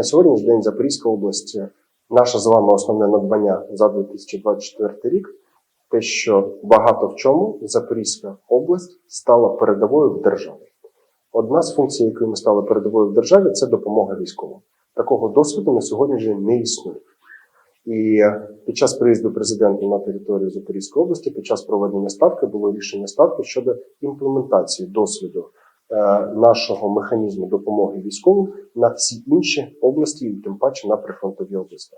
на сьогоднішній день Запорізька область, наше з вами основне надбання за 2024 рік, те, що багато в чому Запорізька область стала передовою в державі. Одна з функцій, якою ми стали передовою в державі, це допомога військовим. Такого досвіду на сьогодні не існує. І під час приїзду президента на територію Запорізької області, під час проведення ставки, було рішення ставки щодо імплементації досвіду нашого механізму допомоги військовим на всі інші області, і тим паче на прифронтові області.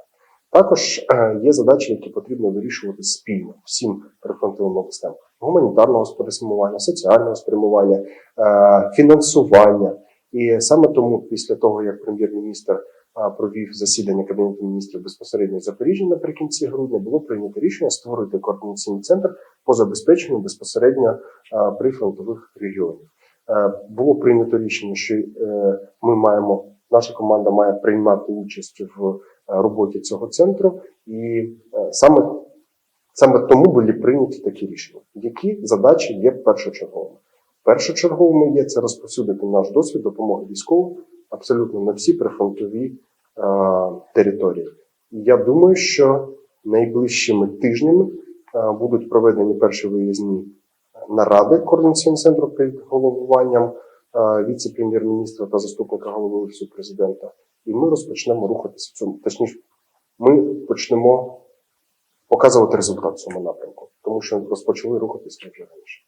Також е, є задачі, які потрібно вирішувати спільно всім прифронтовим областям: гуманітарного спрямування, соціального спрямування, е, фінансування. І саме тому, після того як прем'єр-міністр провів засідання Кабінету міністрів безпосередньо в Запоріжжі наприкінці грудня, було прийнято рішення створити координаційний центр по забезпеченню безпосередньо прифронтових регіонів. Е, Було прийнято рішення, що е, ми маємо, наша команда має приймати участь в е, роботі цього центру, і саме, саме тому були прийняті такі рішення, які задачі є першочерговими. Першочерговими є це розповсюдити наш досвід допомоги військовим абсолютно на всі прифронтові е, території. Я думаю, що найближчими тижнями е, будуть проведені перші виїзні наради координаційного центру під головуванням е, віце-прем'єр-міністра та заступника голови офісу президента. І ми розпочнемо рухатися в цьому. Точніше, ми почнемо показувати результат в цьому напрямку, тому що розпочали рухатися вже раніше.